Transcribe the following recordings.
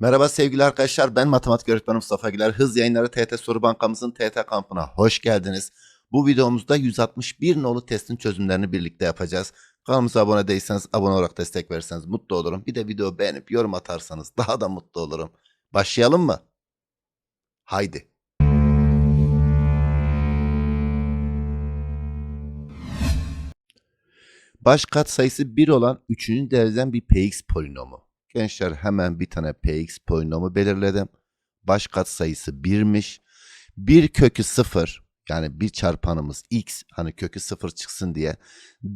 Merhaba sevgili arkadaşlar ben matematik öğretmeni Mustafa Güler. Hız yayınları TET Soru Bankamızın TET kampına hoş geldiniz. Bu videomuzda 161 nolu testin çözümlerini birlikte yapacağız. Kanalımıza abone değilseniz abone olarak destek verirseniz mutlu olurum. Bir de video beğenip yorum atarsanız daha da mutlu olurum. Başlayalım mı? Haydi. Baş katsayısı 1 olan 3. dereceden bir px polinomu. Gençler hemen bir tane px polinomu belirledim. Baş katsayısı 1'miş. 1 kökü 0 yani bir çarpanımız x hani kökü 0 çıksın diye.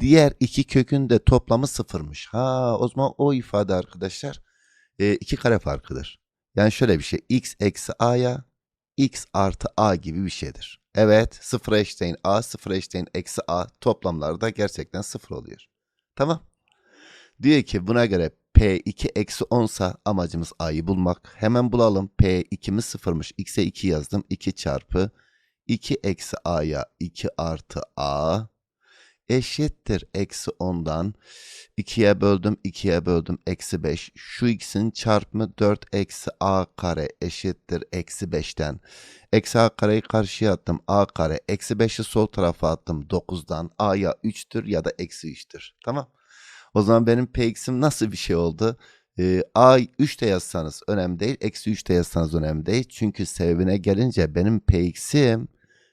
Diğer iki kökün de toplamı 0'mış. Ha o zaman o ifade arkadaşlar e, iki kare farkıdır. Yani şöyle bir şey x eksi a'ya x artı a gibi bir şeydir. Evet 0 eşitleyin a 0 eşitleyin eksi a toplamları da gerçekten 0 oluyor. Tamam. Diyor ki buna göre P2 eksi 10 sa amacımız A'yı bulmak. Hemen bulalım. P2'miz sıfırmış. X'e 2 yazdım. 2 çarpı 2 eksi A'ya 2 artı A eşittir. Eksi 10'dan 2'ye böldüm. 2'ye böldüm. Eksi 5. Şu x'in çarpımı 4 eksi A kare eşittir. Eksi 5'ten. Eksi A kareyi karşıya attım. A kare. Eksi 5'i sol tarafa attım. 9'dan. A'ya 3'tür ya da eksi 3'tür. Tamam. O zaman benim px'im nasıl bir şey oldu? Ee, A 3 de yazsanız önemli değil. Eksi 3 de yazsanız önemli değil. Çünkü sebebine gelince benim px'im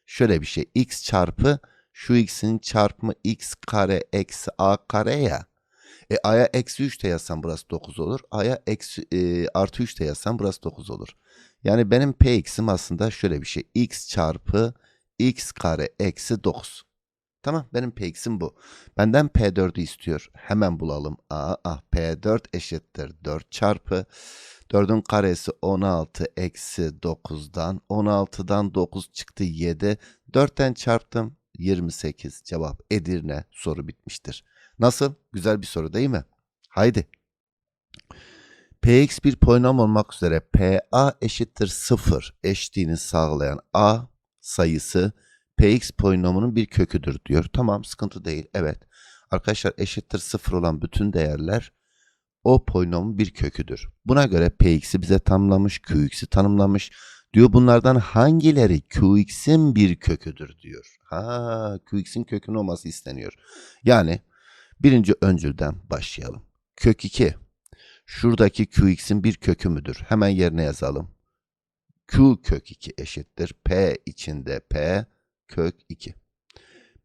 şöyle bir şey. x çarpı şu x'in çarpımı x kare eksi a kare ya. E, a'ya eksi 3 de yazsam burası 9 olur. a'ya e, artı 3 de yazsam burası 9 olur. Yani benim px'im aslında şöyle bir şey. x çarpı x kare eksi 9. Tamam benim px'im bu. Benden P4'ü istiyor. Hemen bulalım. Aa, ah, P4 eşittir 4 çarpı 4'ün karesi 16 eksi 9'dan 16'dan 9 çıktı 7. 4'ten çarptım 28 cevap Edirne soru bitmiştir. Nasıl? Güzel bir soru değil mi? Haydi. Px bir polinom olmak üzere Pa eşittir 0 eşitliğini sağlayan A sayısı Px polinomunun bir köküdür diyor. Tamam sıkıntı değil. Evet. Arkadaşlar eşittir 0 olan bütün değerler o polinomun bir köküdür. Buna göre Px'i bize tanımlamış, Qx'i tanımlamış. Diyor bunlardan hangileri Qx'in bir köküdür diyor. Ha, Qx'in kökünün olması isteniyor. Yani birinci öncülden başlayalım. Kök 2. Şuradaki Qx'in bir kökü müdür? Hemen yerine yazalım. Q kök 2 eşittir. P içinde P kök 2.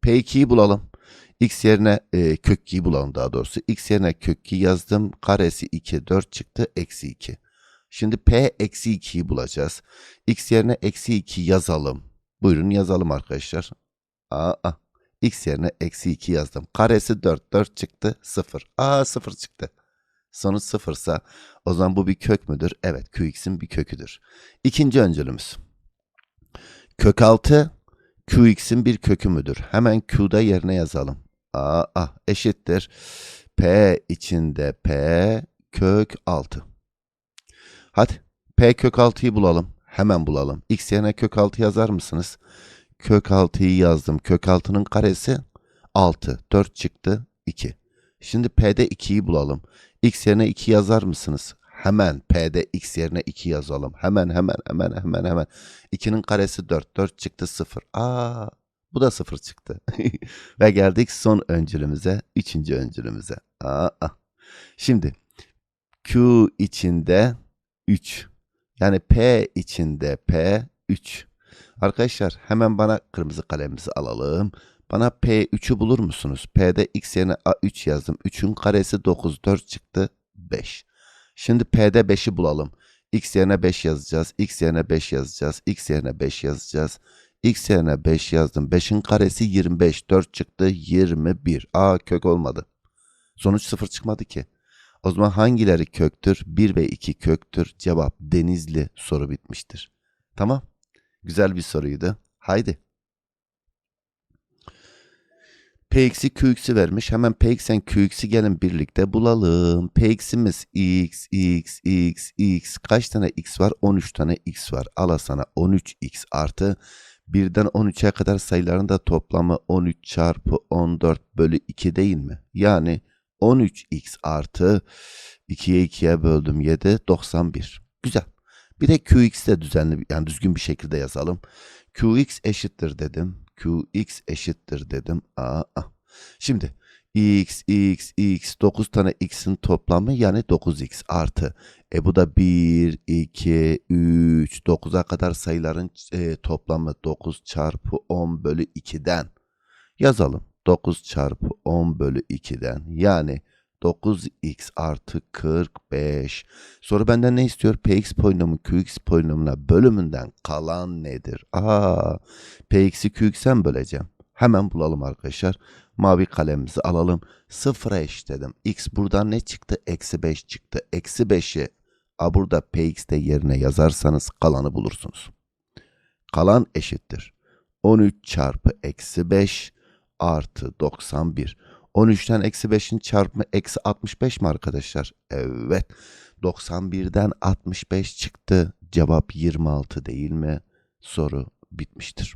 P2'yi bulalım. X yerine e, kök 2'yi bulalım daha doğrusu. X yerine kök 2 yazdım. Karesi 2 4 çıktı. Eksi 2. Şimdi P eksi 2'yi bulacağız. X yerine eksi 2 yazalım. Buyurun yazalım arkadaşlar. Aa, X yerine eksi 2 yazdım. Karesi 4 4 çıktı 0. Aa 0 çıktı. Sonuç sıfırsa o zaman bu bir kök müdür? Evet Qx'in bir köküdür. İkinci öncülümüz. Kök 6 Qx'in bir kökü müdür? Hemen Q'da yerine yazalım. Aa, ah, eşittir. P içinde P kök 6. Hadi P kök 6'yı bulalım. Hemen bulalım. X yerine kök 6 yazar mısınız? Kök 6'yı yazdım. Kök 6'nın karesi 6. 4 çıktı 2. Şimdi P'de 2'yi bulalım. X yerine 2 yazar mısınız? Hemen P'de X yerine 2 yazalım. Hemen hemen hemen hemen hemen. 2'nin karesi 4. 4 çıktı 0. Aa bu da 0 çıktı. Ve geldik son öncülümüze. Üçüncü öncülümüze. Aa, Şimdi Q içinde 3. Yani P içinde P 3. Arkadaşlar hemen bana kırmızı kalemimizi alalım. Bana P3'ü bulur musunuz? P'de x yerine A3 yazdım. 3'ün karesi 9. 4 çıktı 5. Şimdi P'de 5'i bulalım. X yerine 5 yazacağız. X yerine 5 yazacağız. X yerine 5 yazacağız. X yerine 5 yazdım. 5'in karesi 25. 4 çıktı 21. A kök olmadı. Sonuç 0 çıkmadı ki. O zaman hangileri köktür? 1 ve 2 köktür. Cevap Denizli soru bitmiştir. Tamam. Güzel bir soruydu. Haydi. Px'i Qx'i vermiş. Hemen Px'en Qx'i gelin birlikte bulalım. Px'imiz x, x, x, x. Kaç tane x var? 13 tane x var. Ala sana 13x artı 1'den 13'e kadar sayıların da toplamı 13 çarpı 14 bölü 2 değil mi? Yani 13x artı 2'ye 2'ye böldüm 7, 91. Güzel. Bir de qx de düzenli yani düzgün bir şekilde yazalım. qx eşittir dedim. Qx eşittir dedim. Aa, ah. Şimdi x, x, x 9 tane x'in toplamı yani 9x artı. E bu da 1, 2, 3, 9'a kadar sayıların e, toplamı 9 çarpı 10 bölü 2'den. Yazalım. 9 çarpı 10 bölü 2'den yani 9x artı 45. Soru benden ne istiyor? Px polinomu qx polinomuna bölümünden kalan nedir? Aa, px'i qx'e böleceğim. Hemen bulalım arkadaşlar. Mavi kalemimizi alalım. Sıfıra eşitledim. X buradan ne çıktı? Eksi 5 çıktı. Eksi 5'i a burada px'te yerine yazarsanız kalanı bulursunuz. Kalan eşittir. 13 çarpı eksi 5 artı 91. 13'ten eksi 5'in çarpımı eksi 65 mi arkadaşlar? Evet. 91'den 65 çıktı. Cevap 26 değil mi? Soru bitmiştir.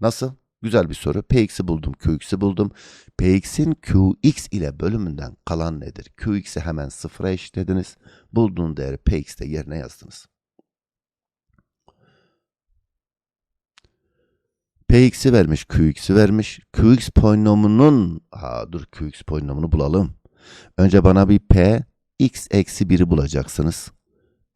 Nasıl? Güzel bir soru. Px'i buldum, Qx'i buldum. Px'in Qx ile bölümünden kalan nedir? Qx'i hemen sıfıra eşitlediniz. Bulduğun değeri Px'te yerine yazdınız. Px'i vermiş, Qx'i vermiş. Qx polinomunun, ha dur Qx polinomunu bulalım. Önce bana bir P, x eksi 1'i bulacaksınız.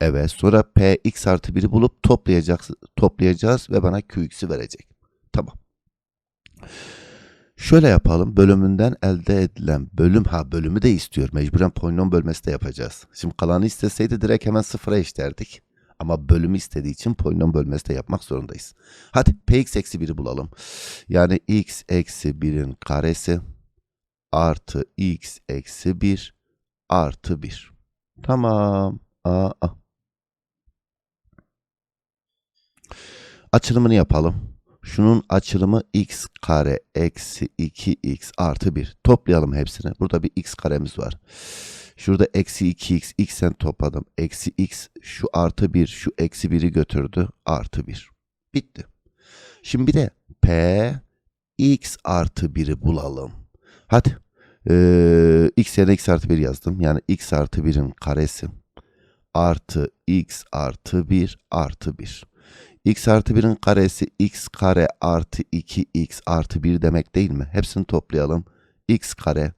Evet, sonra P, x artı 1'i bulup toplayacağız, toplayacağız ve bana Qx'i verecek. Tamam. Şöyle yapalım. Bölümünden elde edilen bölüm ha bölümü de istiyor. Mecburen polinom bölmesi de yapacağız. Şimdi kalanı isteseydi direkt hemen sıfıra eşlerdik. Ama bölümü istediği için polinom bölmesi de yapmak zorundayız. Hadi px eksi 1'i bulalım. Yani x eksi 1'in karesi artı x eksi 1 artı 1. Tamam. Aa. Açılımını yapalım. Şunun açılımı x kare eksi 2x artı 1. Toplayalım hepsini. Burada bir x karemiz var. Şurada eksi 2x, x'ten topladım. Eksi x, şu artı 1, şu eksi 1'i götürdü. Artı 1. Bitti. Şimdi bir de p x artı 1'i bulalım. Hadi. Ee, x yerine x artı 1 yazdım. Yani x artı 1'in karesi artı x artı 1 artı 1 x artı 1'in karesi x kare artı 2x artı 1 demek değil mi? Hepsini toplayalım. x kare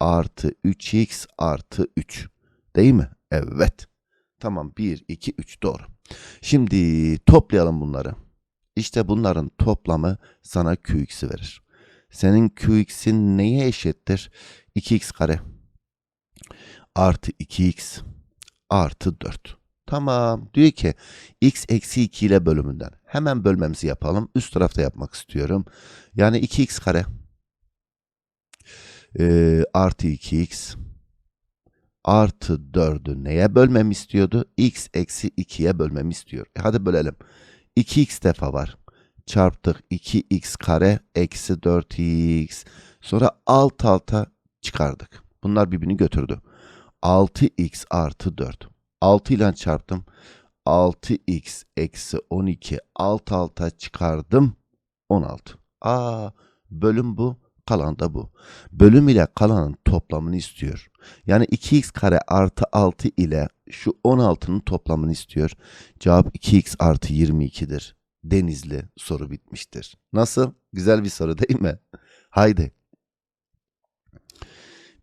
artı 3x artı 3. Değil mi? Evet. Tamam 1, 2, 3 doğru. Şimdi toplayalım bunları. İşte bunların toplamı sana qx'i verir. Senin qx'in neye eşittir? 2x kare artı 2x artı 4. Tamam. Diyor ki x eksi 2 ile bölümünden. Hemen bölmemizi yapalım. Üst tarafta yapmak istiyorum. Yani 2x kare e, artı 2x artı 4'ü neye bölmemi istiyordu? x eksi 2'ye bölmemi istiyor. E hadi bölelim. 2x defa var. Çarptık 2x kare eksi 4x. Sonra alt alta çıkardık. Bunlar birbirini götürdü. 6x artı 4. 6 ile çarptım. 6x eksi 12 alt alta çıkardım. 16. Aa bölüm bu. Kalan da bu. Bölüm ile kalanın toplamını istiyor. Yani 2x kare artı 6 ile şu 16'nın toplamını istiyor. Cevap 2x artı 22'dir. Denizli soru bitmiştir. Nasıl? Güzel bir soru değil mi? Haydi.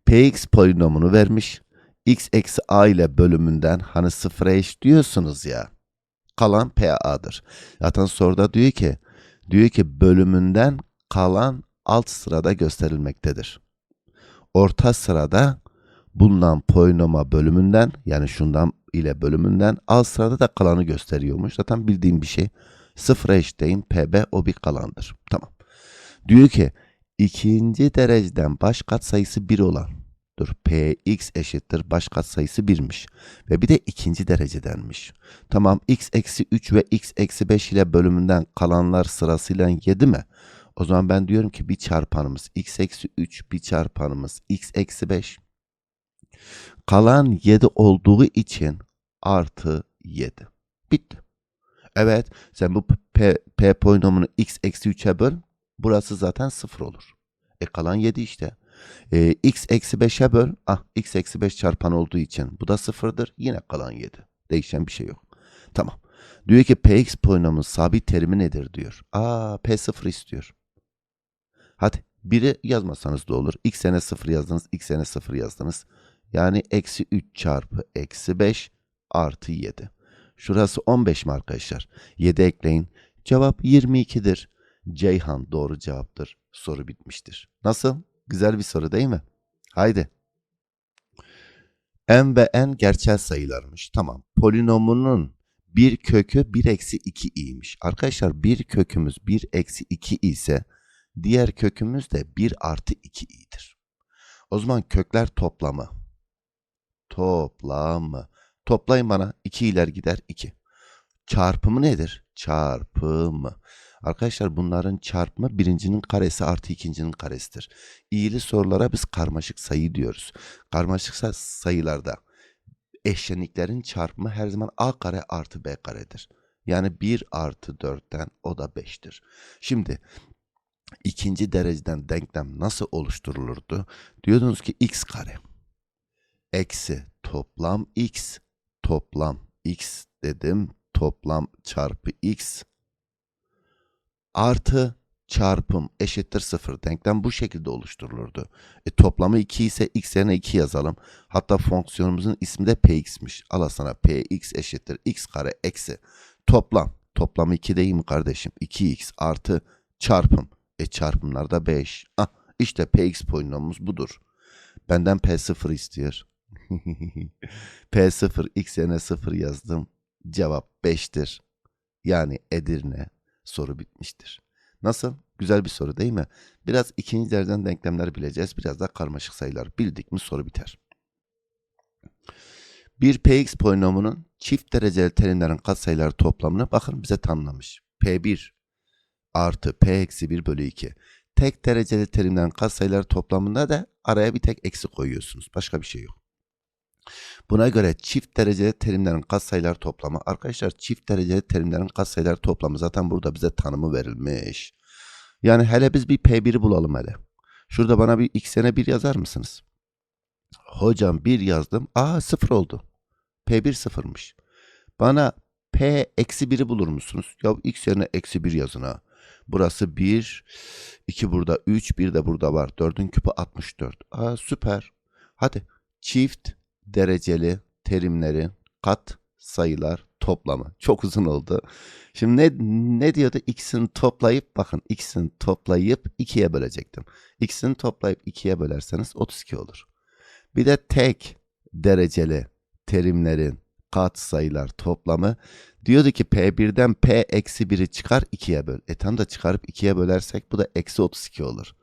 Px polinomunu vermiş x eksi a ile bölümünden hani sıfıra eş diyorsunuz ya. Kalan PA'dır. Zaten soruda diyor ki diyor ki bölümünden kalan alt sırada gösterilmektedir. Orta sırada bulunan polinoma bölümünden yani şundan ile bölümünden alt sırada da kalanı gösteriyormuş. Zaten bildiğim bir şey. Sıfıra eşitleyin PB o bir kalandır. Tamam. Diyor ki ikinci dereceden baş katsayısı 1 olan Dur px eşittir baş katsayısı 1'miş. Ve bir de ikinci derecedenmiş. Tamam x eksi 3 ve x eksi 5 ile bölümünden kalanlar sırasıyla 7 mi? O zaman ben diyorum ki bir çarpanımız x eksi 3 bir çarpanımız x eksi 5. Kalan 7 olduğu için artı 7. Bitti. Evet sen bu p, p polinomunu x eksi 3'e böl. Burası zaten 0 olur. E kalan 7 işte. E, x eksi 5'e böl. Ah x eksi 5 çarpan olduğu için bu da sıfırdır. Yine kalan 7. Değişen bir şey yok. Tamam. Diyor ki px polinomun sabit terimi nedir diyor. Aa p0 istiyor. Hadi biri yazmasanız da olur. x sene 0 yazdınız, x sene 0 yazdınız. Yani eksi 3 çarpı eksi 5 artı 7. Şurası 15 mi arkadaşlar? 7 ekleyin. Cevap 22'dir. Ceyhan doğru cevaptır. Soru bitmiştir. Nasıl? Güzel bir soru değil mi? Haydi. M ve N gerçel sayılarmış. Tamam. Polinomunun bir kökü 1 eksi 2 i'ymiş. Arkadaşlar bir kökümüz 1 eksi 2 ise diğer kökümüz de 1 artı 2 i'dir. O zaman kökler toplamı. Toplamı. Toplayın bana. 2 iler gider 2. Çarpımı nedir? Çarpımı. Arkadaşlar bunların çarpımı birincinin karesi artı ikincinin karesidir. İyili sorulara biz karmaşık sayı diyoruz. Karmaşık say- sayılarda eşleniklerin çarpımı her zaman a kare artı b karedir. Yani 1 artı 4'ten o da 5'tir. Şimdi ikinci dereceden denklem nasıl oluşturulurdu? Diyordunuz ki x kare eksi toplam x toplam x dedim toplam çarpı x artı çarpım eşittir 0 denklem bu şekilde oluşturulurdu. E, toplamı 2 ise x yerine 2 yazalım. Hatta fonksiyonumuzun ismi de px'miş. Al sana px eşittir x kare eksi toplam. Toplamı 2 değil mi kardeşim? 2x artı çarpım. E çarpımlar da 5. Ah işte px polinomumuz budur. Benden p0 istiyor. p0 x yerine 0 yazdım. Cevap 5'tir. Yani Edirne soru bitmiştir. Nasıl? Güzel bir soru değil mi? Biraz ikinci dereceden denklemler bileceğiz. Biraz da karmaşık sayılar bildik mi soru biter. Bir px polinomunun çift dereceli terimlerin katsayıları toplamını bakın bize tanımlamış. P1 artı P eksi 1 bölü 2. Tek dereceli terimlerin katsayıları toplamında da araya bir tek eksi koyuyorsunuz. Başka bir şey yok. Buna göre çift dereceli terimlerin katsayılar toplamı. Arkadaşlar çift dereceli terimlerin katsayılar toplamı zaten burada bize tanımı verilmiş. Yani hele biz bir P1'i bulalım hele. Şurada bana bir x'ine 1 yazar mısınız? Hocam 1 yazdım. Aa 0 oldu. P1 sıfırmış. Bana P eksi 1'i bulur musunuz? Ya x yerine eksi 1 yazın ha. Burası 1, 2 burada 3, 1 de burada var. 4'ün küpü 64. Aa süper. Hadi çift dereceli terimlerin kat sayılar toplamı. Çok uzun oldu. Şimdi ne, ne diyordu? X'ini toplayıp bakın x'ini toplayıp 2'ye bölecektim. X'ini toplayıp 2'ye bölerseniz 32 olur. Bir de tek dereceli terimlerin kat sayılar toplamı diyordu ki P1'den P eksi 1'i çıkar 2'ye böl. E tam da çıkarıp 2'ye bölersek bu da eksi 32 olur.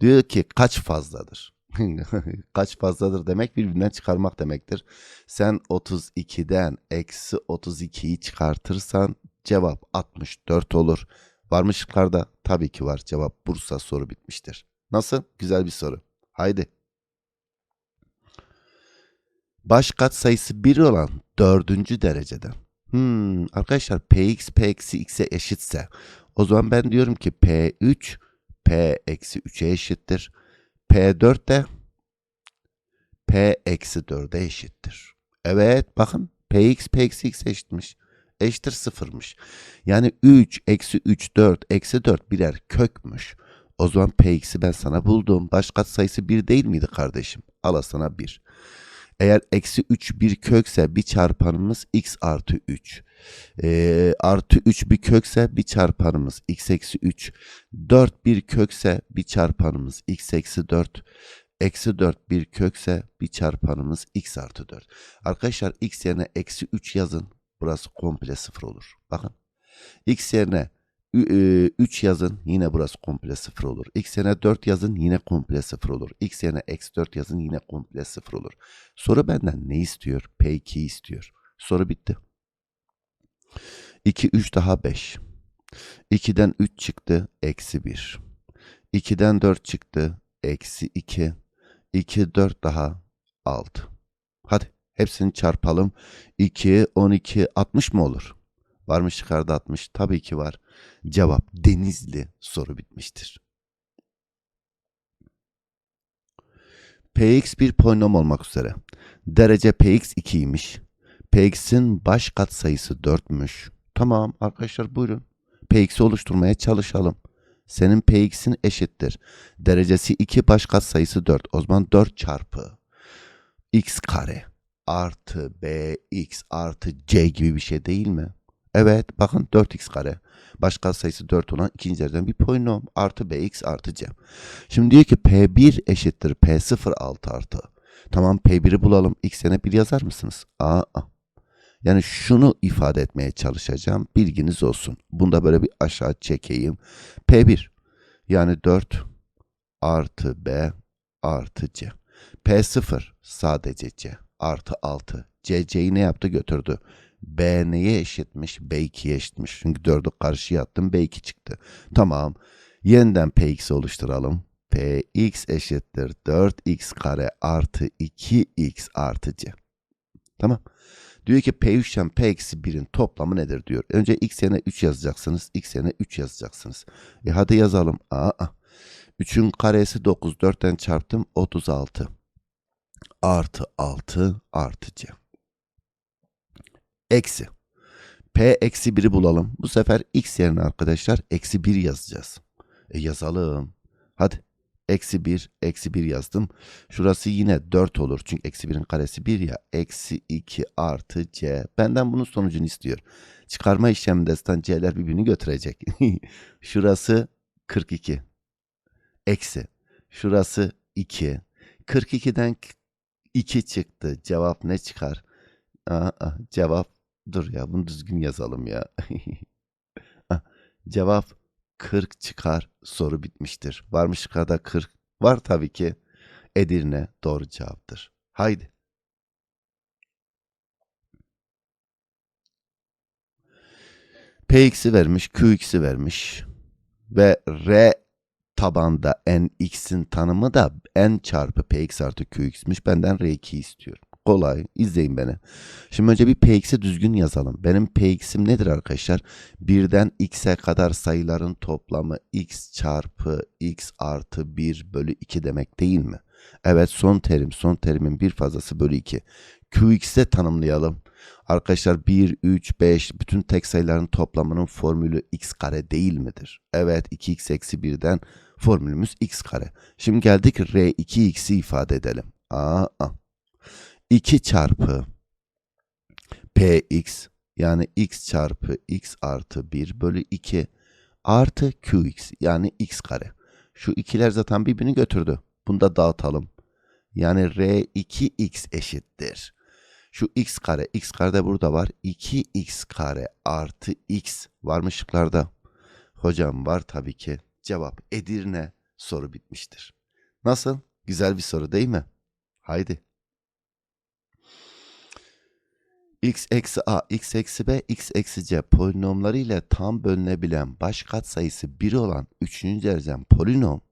Diyor ki kaç fazladır? kaç fazladır demek birbirinden çıkarmak demektir. Sen 32'den eksi 32'yi çıkartırsan cevap 64 olur. Var mı şıklarda? Tabii ki var. Cevap Bursa soru bitmiştir. Nasıl? Güzel bir soru. Haydi. Baş kat sayısı 1 olan dördüncü dereceden. Hmm, arkadaşlar px p eksi x'e eşitse o zaman ben diyorum ki p3 p eksi 3'e eşittir. P4 de P eksi 4'e eşittir. Evet bakın Px P eksi x eşitmiş. Eşittir sıfırmış. Yani 3 eksi 3 4 eksi 4 birer kökmüş. O zaman Px'i ben sana buldum. Baş sayısı 1 değil miydi kardeşim? Al sana 1. Eğer eksi 3 bir kökse bir çarpanımız x artı 3. E, artı 3 bir kökse bir çarpanımız x eksi 3. 4 bir kökse bir çarpanımız x eksi 4. Eksi 4 bir kökse bir çarpanımız x artı 4. Arkadaşlar x yerine eksi 3 yazın. Burası komple 0 olur. Bakın. x yerine 3 yazın yine burası komple 0 olur. X yerine 4 yazın yine komple 0 olur. X yerine eksi 4 yazın yine komple 0 olur. Soru benden ne istiyor? P2 istiyor. Soru bitti. 2, 3 daha 5. 2'den 3 çıktı. Eksi 1. 2'den 4 çıktı. Eksi 2. 2, 4 daha 6. Hadi hepsini çarpalım. 2, 12, 60 mı olur? Var mı çıkardı 60? Tabii ki var. Cevap Denizli soru bitmiştir. Px bir polinom olmak üzere. Derece Px 2'ymiş. Px'in baş katsayısı 4'müş. Tamam arkadaşlar buyurun. Px'i oluşturmaya çalışalım. Senin Px'in eşittir. Derecesi 2 baş katsayısı 4. O zaman 4 çarpı x kare artı bx artı c gibi bir şey değil mi? Evet bakın 4x kare. Baş katsayısı 4 olan ikinci dereceden bir polinom artı bx artı c. Şimdi diyor ki p1 eşittir p0 6 artı. Tamam p1'i bulalım. x yerine 1 yazar mısınız? Aa. Yani şunu ifade etmeye çalışacağım. Bilginiz olsun. Bunu da böyle bir aşağı çekeyim. P1 yani 4 artı B artı C. P0 sadece C artı 6. C C'yi ne yaptı götürdü. B neye eşitmiş? B2'ye eşitmiş. Çünkü 4'ü karşıya attım B2 çıktı. Tamam. Yeniden Px oluşturalım. Px eşittir 4x kare artı 2x artı C. Tamam. Diyor ki P3 ile P eksi 1'in toplamı nedir diyor. Önce x yerine 3 yazacaksınız. x yerine 3 yazacaksınız. E hadi yazalım. Aa, 3'ün karesi 9. 4'ten çarptım 36. Artı 6 artı c. Eksi. P eksi 1'i bulalım. Bu sefer x yerine arkadaşlar eksi 1 yazacağız. E yazalım. Hadi. Eksi 1, eksi 1 yazdım. Şurası yine 4 olur. Çünkü eksi 1'in karesi 1 ya. Eksi 2 artı c. Benden bunun sonucunu istiyor. Çıkarma işleminde zaten c'ler birbirini götürecek. Şurası 42. Eksi. Şurası 2. 42'den 2 çıktı. Cevap ne çıkar? Aa, cevap dur ya bunu düzgün yazalım ya. cevap 40 çıkar soru bitmiştir. Varmış kadar 40 var tabii ki. Edirne doğru cevaptır. Haydi. Px'i vermiş, Qx'i vermiş ve R tabanda nx'in tanımı da n çarpı px artı qx'miş. Benden r2 istiyor. Kolay. İzleyin beni. Şimdi önce bir px'i düzgün yazalım. Benim px'im nedir arkadaşlar? Birden x'e kadar sayıların toplamı x çarpı x artı 1 bölü 2 demek değil mi? Evet son terim. Son terimin bir fazlası bölü 2. qx'e tanımlayalım. Arkadaşlar 1, 3, 5 bütün tek sayıların toplamının formülü x kare değil midir? Evet 2x eksi 1'den formülümüz x kare. Şimdi geldik r2x'i ifade edelim. Aa, 2 çarpı px yani x çarpı x artı 1 bölü 2 artı qx yani x kare. Şu ikiler zaten birbirini götürdü. Bunu da dağıtalım. Yani r2x eşittir. Şu x kare, x kare de burada var. 2x kare artı x var mı şıklarda? Hocam var tabii ki. Cevap Edirne soru bitmiştir. Nasıl? Güzel bir soru değil mi? Haydi. X eksi a, x eksi b, x eksi c polinomları ile tam bölünebilen baş katsayısı 1 olan 3. dereceden polinom.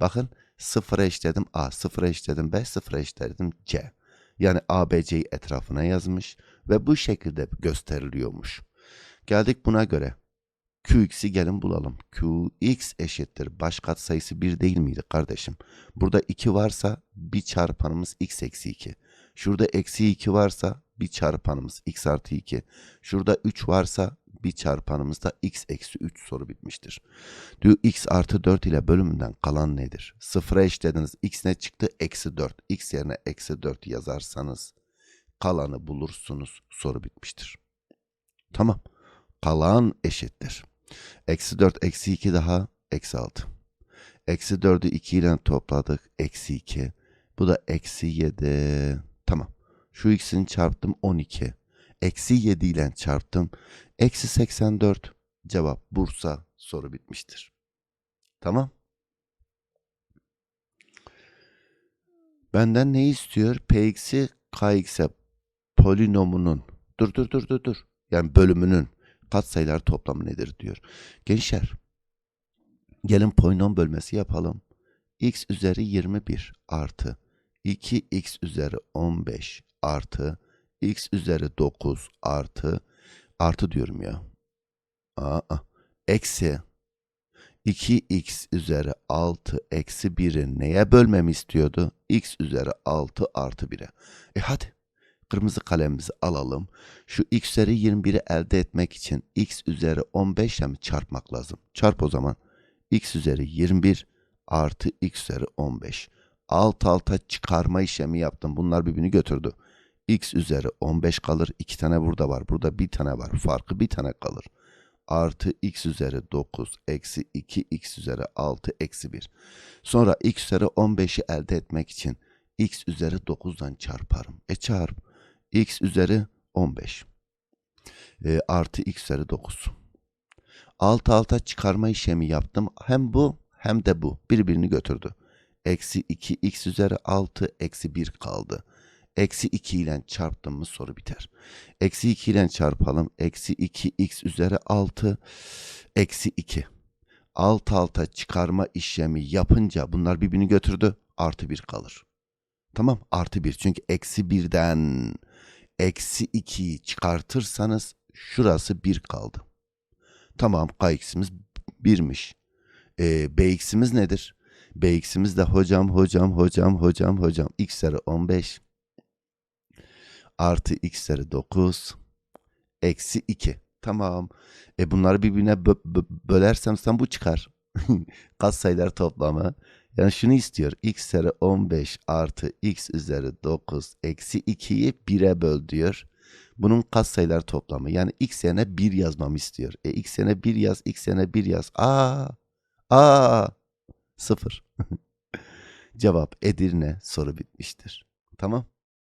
Bakın 0'a eşitledim a, 0'a eşitledim b, 0'a eşitledim c. Yani ABC'yi etrafına yazmış ve bu şekilde gösteriliyormuş. Geldik buna göre. QX'i gelin bulalım. QX eşittir. Baş katsayısı 1 değil miydi kardeşim? Burada 2 varsa bir çarpanımız x eksi 2. Şurada eksi 2 varsa bir çarpanımız x artı 2. Şurada 3 varsa bir çarpanımızda x eksi 3 soru bitmiştir. Diyor x artı 4 ile bölümünden kalan nedir? Sıfıra eşlediniz. x ne çıktı? Eksi 4. x yerine eksi 4 yazarsanız kalanı bulursunuz. Soru bitmiştir. Tamam. Kalan eşittir. Eksi 4 eksi 2 daha eksi 6. Eksi 4'ü 2 ile topladık. Eksi 2. Bu da eksi 7. Şu x'ini çarptım 12. Eksi 7 ile çarptım. Eksi 84. Cevap Bursa. Soru bitmiştir. Tamam. Benden ne istiyor? Px'i kx'e polinomunun dur dur dur dur dur. Yani bölümünün katsayılar toplamı nedir diyor. Gençler gelin polinom bölmesi yapalım. x üzeri 21 artı 2x üzeri 15 artı x üzeri 9 artı artı diyorum ya. Aa, eksi 2x üzeri 6 eksi 1'i neye bölmemi istiyordu? x üzeri 6 artı 1'e. E hadi kırmızı kalemimizi alalım. Şu x üzeri 21'i elde etmek için x üzeri 15 ile mi çarpmak lazım? Çarp o zaman. x üzeri 21 artı x üzeri 15. Alt alta çıkarma işlemi yaptım. Bunlar birbirini götürdü. X üzeri 15 kalır. 2 tane burada var. Burada bir tane var. Farkı bir tane kalır. Artı x üzeri 9 eksi 2 x üzeri 6 eksi 1. Sonra x üzeri 15'i elde etmek için x üzeri 9'dan çarparım. E çarp. x üzeri 15. E, artı x üzeri 9. Alt alta çıkarma işlemi yaptım. Hem bu hem de bu. Birbirini götürdü. Eksi 2 x üzeri 6 eksi 1 kaldı. Eksi 2 ile çarptım mı soru biter. Eksi 2 ile çarpalım. Eksi 2 x üzeri 6 eksi 2. Alt alta çıkarma işlemi yapınca bunlar birbirini götürdü. Artı 1 kalır. Tamam artı 1 çünkü eksi 1'den eksi 2'yi çıkartırsanız şurası 1 kaldı. Tamam kx'imiz 1'miş. Ee, bx'imiz nedir? bx'imiz de hocam hocam hocam hocam hocam x üzeri 15 artı x üzeri 9 eksi 2. Tamam. E bunları birbirine bö- bö- bölersem sen bu çıkar. Katsayılar toplamı. Yani şunu istiyor. x üzeri 15 artı x üzeri 9 eksi 2'yi 1'e böl diyor. Bunun katsayılar toplamı. Yani x yerine 1 yazmamı istiyor. E x yerine 1 yaz, x yerine 1 yaz. Aa, aa, 0. Cevap Edirne soru bitmiştir. Tamam.